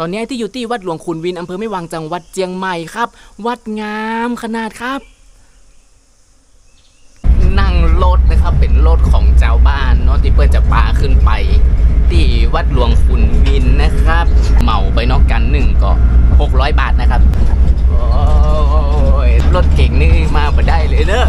ตอนนี้ที่อยู่ที่วัดหลวงขุนวินอำเภอไม่วางจังหวัดเจียงใหม่ครับ วัดงามขนาดครับ นั่งรถนะครับเป็นรถของเจ้าบ้านเนาะที่เพื่อจะพาขึ้นไป ที่วัดหลวงขุนวินนะครับ เหมาไปนอกกันหนึ่งก็600 บาทนะครับโอ้ยรถเก่งนี่มาบ่ได้เลยเนอะ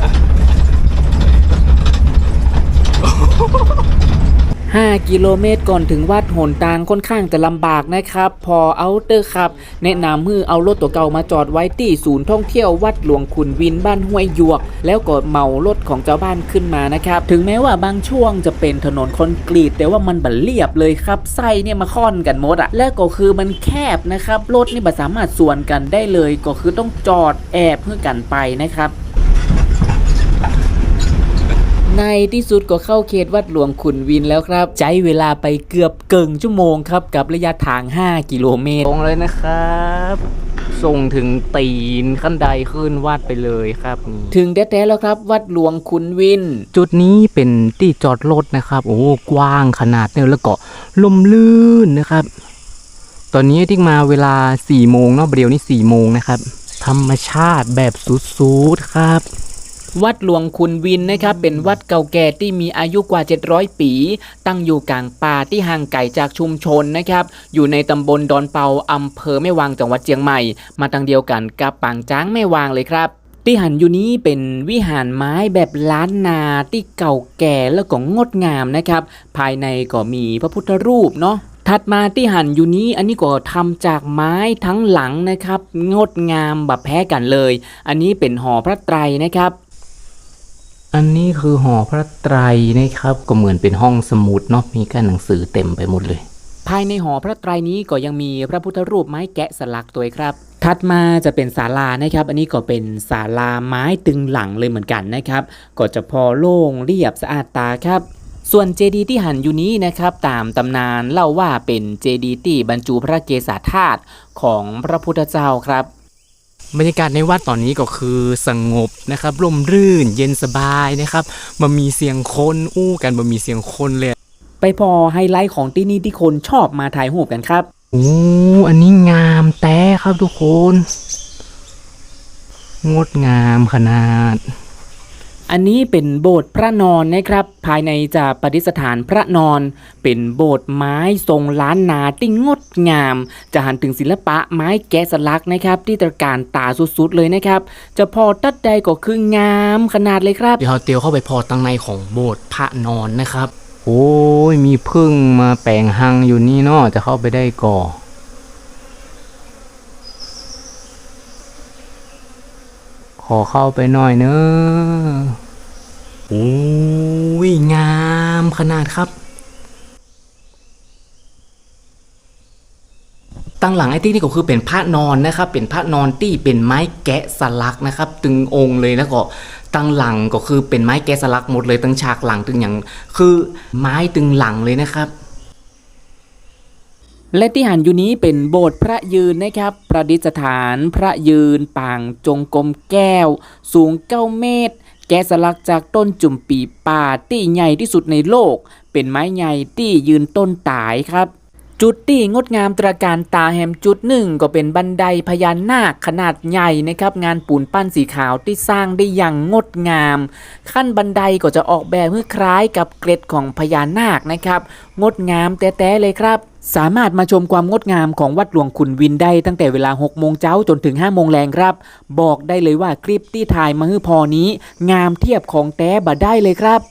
5 กิโลเมตรก่อนถึงวัดหนทางค่อนข้างจะลำบากนะครับ พอเอาเตอร์ครับ แนะนำมือเอารถตัวเก่ามาจอดไว้ที่ศูนย์ท่องเที่ยววัดหลวงขุนวินบ้านห้วยหยวก แล้วก็เหมารถของเจ้าบ้านขึ้นมานะครับ ถึงแม้ว่าบางช่วงจะเป็นถนนคอนกรีต แต่ว่ามันบันเรียบเลยครับไส้เนี่ยมาค่อนกันหมดอะและก็คือมันแคบนะครับรถนี่บัสามารถส่วนกันได้เลยก็คือต้องจอดแอบเพื่อกันไปนะครับ ในที่สุดก็เข้าเขตวัดหลวงขุนวินแล้วครับ ใช้เวลาไปเกือบเกิงชั่วโมงครับ กับระยะทาง 5 กิโลเมตรตรงเลยนะครับส่งถึงตีนขั้นใดขึ้นวัดไปเลยครับ ถึงแท้ๆแล้วครับ วัดหลวงขุนวิน จุดนี้เป็นที่จอดรถนะครับ โอ้กว้างขนาดเนี่ยแล้วก็ลมลื่นนะครับ ตอนนี้ที่มาเวลา4โมงเนาะเดียวนี้4โมงนะครับ ธรรมชาติแบบสุดๆครับ วัดหลวงคุณวินนะครับเป็นวัดเก่าแก่ที่มีอายุกว่า 700 ปี ตั้งอยู่กลางป่าที่ห่างไกลจากชุมชนนะครับ อยู่ในตำบลดอนเปาอำเภอแม่วางจังหวัดเชียงใหม่ มาตั้งเดียวกันกับปางจ้างแม่วางเลยครับที่หันอยู่นี้เป็นวิหารไม้แบบล้านนาที่เก่าแก่แล้วก็งดงามนะครับ ภายในก็มีพระพุทธรูปเนาะถัดมาที่หันอยู่นี้อันนี้ก็ทำจากไม้ทั้งหลังนะครับ งดงามแบบแพ้กันเลย อันนี้เป็นหอพระไตรนะครับ อันนี้คือหอพระไตรนะครับ ก็เหมือนเป็นห้องสมุดเนาะมีกันหนังสือเต็มไปหมดเลย ภายในหอพระไตรนี้ก็ยังมีพระพุทธรูปไม้แกะสลักตัวครับ ถัดมาจะเป็นศาลานะครับ อันนี้ก็เป็นศาลาไม้ตึงหลังเลยเหมือนกันนะครับ ก็จะพอโล่งเรียบสะอาดตาครับส่วนเจดีย์ที่หันอยู่นี้นะครับ ตามตำนานเล่าว่าเป็นเจดีย์ที่บรรจุพระเกศาธาตุของพระพุทธเจ้าครับ บรรยากาศในวัดตอนนี้ก็คือสงบนะครับร่มรื่นเย็นสบายนะครับมันมีเสียงคนอู้กันมันมีเสียงคนเลย ไปพอไฮไลท์ของที่นี่ที่คนชอบมาถ่ายรูปกันครับโอ้อันนี้งามแต้ครับทุกคน งดงามขนาด อันนี้เป็นโบสถ์พระนอนนะครับ ภายในจะประดิษฐานพระนอน เป็นโบสถ์ไม้ทรงล้านนาที่งดงาม จะหันถึงศิลปะไม้แกะสลักนะครับ ที่ตระการตาสุดๆเลยนะครับจะพอตัดใดก็คืองามขนาดเลยครับ เดี๋ยวเราเตียวเข้าไปพอตั้งในของโบสถ์พระนอนนะครับ โอ้ยมีพึ่งมาแปลงหังอยู่นี่เนาะจะเข้าไปได้ก่อ ขอเข้าไปหน่อยเนอะโอ้ยงามขนาดครับ ตั้งหลังไอ้ที่นี่ก็คือเป็นพระนอนนะครับ เป็นพระนอนที่เป็นไม้แกะสลักนะครับ ตึงองค์เลยแล้วก็ตั้งหลังก็คือเป็นไม้แกะสลักหมดเลยตั้งฉากหลังตึงอย่างคือไม้ตึงหลังเลยนะครับ และที่หันอยู่นี้เป็นโบสถ์พระยืนนะครับ ประดิษฐานพระยืนปางจงกรมแก้ว สูง 9 เมตร แกะสลักจากต้นจุ่มปีป่าที่ใหญ่ที่สุดในโลก เป็นไม้ใหญ่ที่ยืนต้นตายครับ จุดที่งดงามตระการตาแหมจุดหนึ่งก็เป็นบันไดพญานาคขนาดใหญ่นะครับ งานปูนปั้นสีขาวที่สร้างได้อย่างงดงาม ขั้นบันไดก็จะออกแบบให้คล้ายกับเกล็ดของพญานาคนะครับ งดงามแต่ๆเลยครับสามารถมาชมความงดงามของวัดหลวงขุนวินได้ตั้งแต่เวลา 6 โมงเช้าจนถึง 5 โมงแรงครับ บอกได้เลยว่าคลิปที่ถ่ายมาฮือพอนี้ งามเทียบของแต้บ่ได้เลยครับ